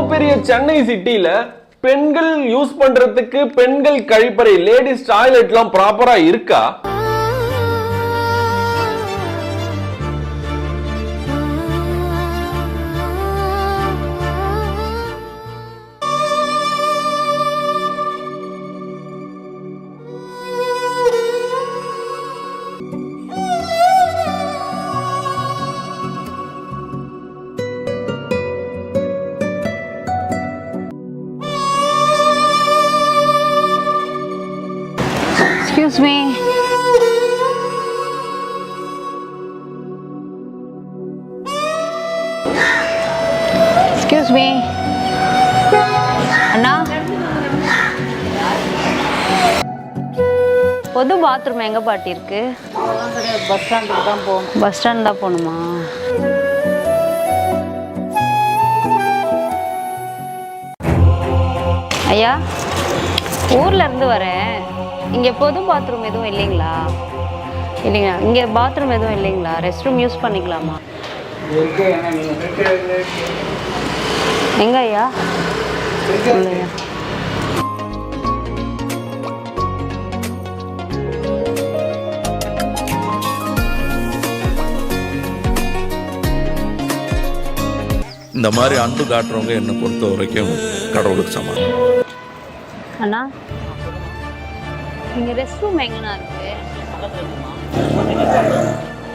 பெரிய சென்னை சிட்டியில பெண்கள் யூஸ் பண்றதுக்கு பெண்கள் கழிப்பறை லேடிஸ் டாய்லெட்லாம் ப்ராப்பரா இருக்கா? எக்ஸ்கியூஸ் மீ எக்ஸ்கியூஸ் மீ அண்ணா பொது பாத்ரூம் எங்க பாட்டி இருக்கு? பஸ் ஸ்டாண்டுக்கு தான் போகணும். பஸ் ஸ்டாண்ட் தான் போகணுமா? ஐயா ஊர்ல இருந்து வரேன். இங்க பொது பாத்ரூம் எதுவும் இல்லைங்களா? இல்லைங்களா இங்க பாத்ரூம் எதுவும் இல்லைங்களா? ரெஸ்ட் ரூம் யூஸ் பண்ணிக்கலாமா? எங்க ஐயா இல்லையா? இந்த மாதிரி அன்பு காட்டுறவங்க என்னை பொறுத்த வரைக்கும் கடவுளுக்கு சமம். அண்ணா இங்க ரெஸ்ட் ரூம் எங்கண்ணா இருக்கு?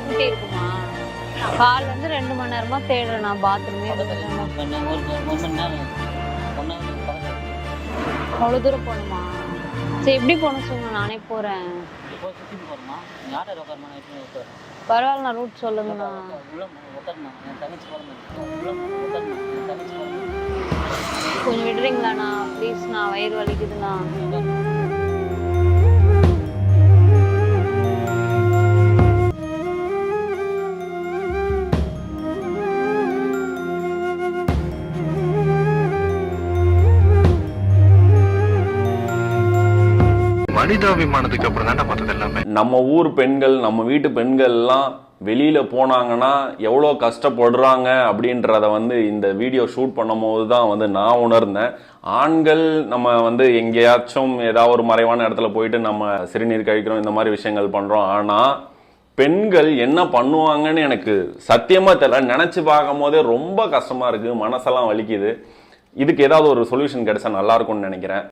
கூட்டி இருக்குமா? கால்ல வந்து ரெண்டு மணி நேரமா தேடுறேன் நான் பாத்ரூமே அவ்வளோ தூரம் போகணுமா? சரி எப்படி போகணும் சொல்லுங்க நானே போறேன். பரவாயில்ல நான் ரூட் சொல்லுங்கண்ணா. கொஞ்சம் விடுறீங்களாண்ணா? ப்ளீஸ்ண்ணா வயிறு வலிக்குதுண்ணா. மனிதாபிமானத்துக்கு அப்புறம் தான் மற்றது எல்லாமே. நம்ம ஊர் பெண்கள் நம்ம வீட்டு பெண்கள்லாம் வெளியில போனாங்கன்னா எவ்வளோ கஷ்டப்படுறாங்க அப்படின்றத வந்து இந்த வீடியோ ஷூட் பண்ணும்போது தான் வந்து நான் உணர்ந்தேன். ஆண்கள் நம்ம வந்து எங்கேயாச்சும் ஏதாவது ஒரு மறைவான இடத்துல போயிட்டு நம்ம சிறுநீர் கழிக்கிறோம் இந்த மாதிரி விஷயங்கள் பண்றோம். ஆனா பெண்கள் என்ன பண்ணுவாங்கன்னு எனக்கு சத்தியமாக தெரியல. நினச்சி பார்க்கும் போதே ரொம்ப கஷ்டமாக இருக்குது மனசெல்லாம் வலிக்குது. இதுக்கு ஏதாவது ஒரு சொல்யூஷன் கிடைச்சா நல்லா இருக்கும்னு நினைக்கிறேன்.